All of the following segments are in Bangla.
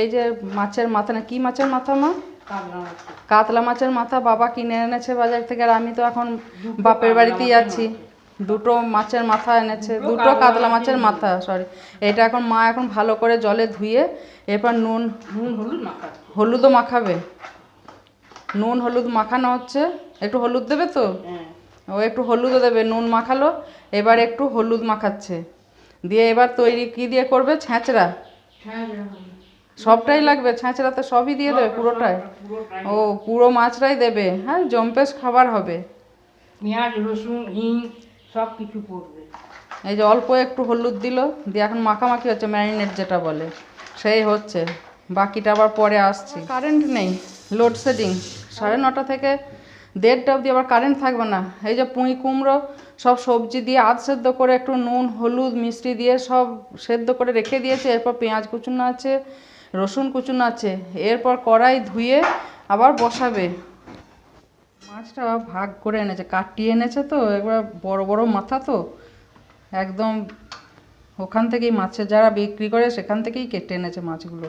এই যে মাছের মাথা না কি মাছের মাথা মা? কাতলা মাছের মাথা বাবা কিনে এনেছে বাজার থেকে আর আমি তো এখন বাপের বাড়িতেই আছি। দুটো মাছের মাথা এনেছে দুটো কাতলা মাছের মাথা সরি এটা এখন মা এখন ভালো করে জলে ধুয়ে এরপর নুন নুন হলুদ হলুদও মাখাবে। নুন হলুদ মাখানো হচ্ছে। একটু হলুদ দেবে তো? হ্যাঁ। ও একটু হলুদও দেবে নুন মাখালো এবার একটু হলুদ মাখাচ্ছে। দিয়ে এবার তৈরি কি দিয়ে করবে? ছ্যাঁচড়া। সবটাই লাগবে ছ্যাঁচড়াতে সবই দিয়ে দেবে পুরোটাই। পুরোটাই। ও পুরো মাছটাই দেবে। হ্যাঁ জম্পেশ খাবার হবে। পেঁয়াজ রসুন হিং সব কিছু পড়বে। এই যে অল্প একটু হলুদ দিল দিয়ে এখন মাখামাখি হচ্ছে ম্যারিনেট যেটা বলে। সেই হচ্ছে বাকিটা আবার পরে আসছি। কারেন্ট নেই। লোডশেডিং সাড়ে নটা থেকে দেড়টা অবধি আবার কারেন্ট থাকবে না। এই যে পুঁই কুমড়ো সব সবজি দিয়ে আধ সেদ্ধ করে একটু নুন হলুদ মিষ্টি দিয়ে সব সেদ্ধ করে রেখে দিয়েছে এরপর পেঁয়াজ কুচুনো আছে। রসুন কুচুনো আছে, এরপর কড়াই ধুয়ে আবার বসাবে। মাছটা ভাগ করে এনেছে, কাটিয়ে এনেছে তো, এবার বড় বড় মাথা তো। একদম ওখান থেকেই মাছের যারা বিক্রি করে সেখান থেকেই কেটে এনেছে মাছগুলো।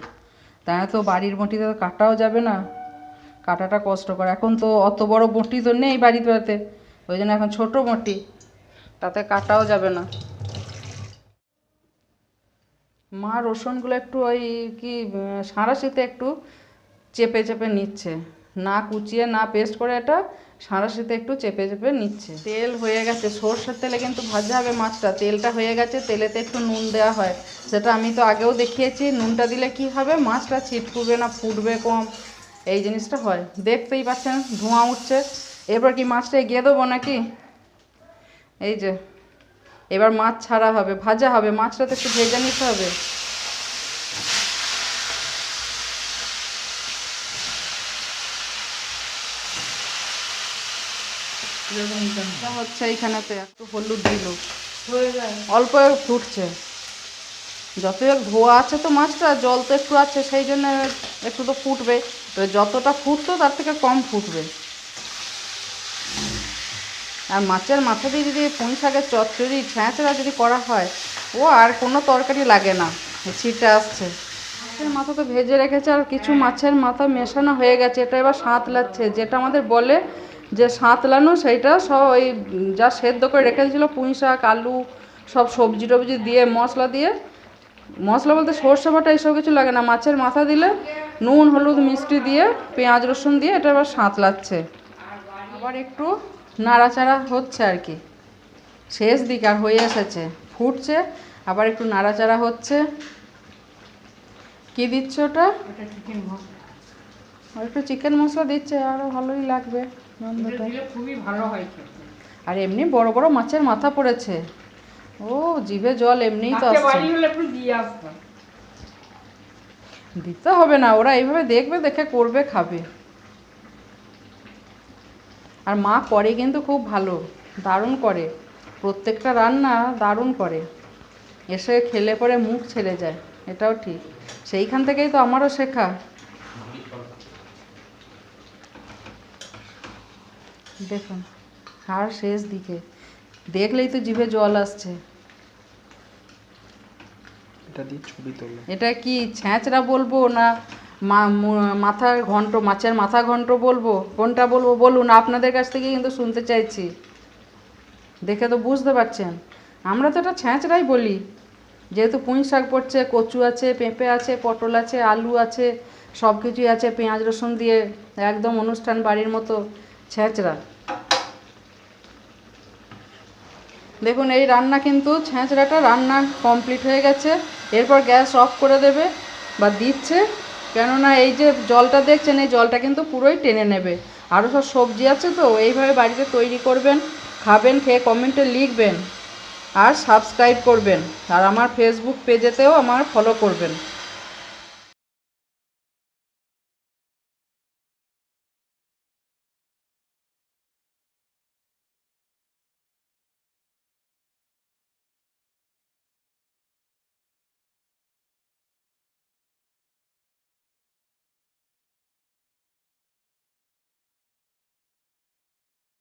তাই তো বাড়ির বঁটিতে তো কাটাও যাবে না। কাটাটা কষ্ট করে এখন তো অত বড় বঁটি তো নেই বাড়িতে। ওই জন্য এখন ছোট বঁটি, তাতে কাটাও যাবে না। মা রসুনগুলো একটু ওই কি সাঁড়াশিতে একটু চেপে চেপে নিচ্ছে। না কুচিয়ে, না পেস্ট করে এটা সাঁড়াশিতে একটু চেপে চেপে নিচ্ছে। তেল হয়ে গেছে, সর্ষের তেলে কিন্তু ভাজা হবে মাছটা। তেলটা হয়ে গেছে, তেলেতে একটু নুন দেওয়া হয়। সেটা আমি তো আগেও দেখিয়েছি, নুনটা দিলে কি হবে? মাছটা ছিটকুবে না, ফুটবে কম। এই জিনিসটা হয়। দেখতেই পাচ্ছেন, ধোঁয়া উঠছে। এবার কি মাছটা এগিয়ে দেবো নাকি? এই যে এবার মাছ ছাড়া হবে ভাজা হবে মাছটা তো একটু ভেজে নিতে হবে। হচ্ছে এইখানেতে একটু হলুদ দিল। হয়ে যায়। অল্প ফুটছে। যত এক ধোয়া আছে তো মাছটা জল তো একটু আছে সেই জন্য একটু তো ফুটবে। তো যতটা ফুটতো তার থেকে কম ফুটবে। আর মাছের মাথা দিয়ে যদি পুঁই শাকের চচ্চড়ি ছ্যাঁচড়া যদি করা হয়, ও আর কোনো তরকারি লাগে না। ছিটে আসছে। মাছের মাথা তো ভেজে রেখেছে আর কিছু মাছের মাথা মেশানো হয়ে গেছে। এটা এবার সাঁতলাচ্ছে যেটা আমাদের বলে যে সাঁতলানো সেইটা সব ওই যা সেদ্ধ করে রেখেছিল, পুঁই শাক, আলু, সব সবজি টবজি দিয়ে, মশলা দিয়ে। মশলা বলতে সর্ষে বাটা এইসব কিছু লাগে না। মাছের মাথা দিলে নুন, হলুদ, মিষ্টি দিয়ে, পেঁয়াজ, রসুন দিয়ে এটা এবার সাঁতলাচ্ছে আবার একটু নাড়াচাড়া হচ্ছে আর কি। শেষ দিক আর হয়ে এসেছে। ফুটছে আবার একটু নাড়াচাড়া হচ্ছে। কি দিচ্ছ ওটা? একটু চিকেন মশলা দিচ্ছে আরও ভালোই লাগবে খুবই ভালো হয় আর এমনি বড় বড় মাছের মাথা পড়েছে। ও জিভে জল এমনিই তো আসছে। দিতে হবে না ওরা এইভাবে দেখবে দেখে করবে খাবে। আর মা করে কিন্তু খুব ভালো দারুণ করে। প্রত্যেকটা রান্না দারুণ করে। এসে খেলে পরে মুখ ছেড়ে যায় এটাও ঠিক। সেইখান থেকেই তো আমারও শেখা। দেখুন আর শেষ দিকে। দেখলেই তো জিভে জল আসছে। এটা কি ছ্যাঁচড়া বলব না মাথার ঘন্ট, মাছের মাথা ঘন্ট বলব? কোনটা বলব? বলুন, আপনাদের কাছ থেকে কিন্তু শুনতে চাইছি। দেখে তো বুঝতে পারছেন। আমরা তো এটা ছ্যাঁচড়াই বলি। যেহেতু পুঁই শাক পড়ছে, কচু আছে, পেঁপে আছে, পটল আছে, আলু আছে সব কিছুই আছে, পেঁয়াজ, রসুন দিয়ে একদম অনুষ্ঠান বাড়ির মতো ছ্যাঁচড়া। দেখুন, এই রান্না কিন্তু, ছ্যাঁচড়াটা রান্না কমপ্লিট হয়ে গেছে। এরপর গ্যাস অফ করে দেবে বা দিচ্ছে। কেননা এই যে জলটা দেখছেন, এই জলটা কিন্তু পুরোই টেনে নেবে। আরও সব সবজি আছে তো, এইভাবে বাড়িতে তৈরি করবেন, খাবেন, খেয়ে কমেন্টে লিখবেন, আর সাবস্ক্রাইব করবেন। আর আমার ফেসবুক পেজেতেও আমার ফলো করবেন।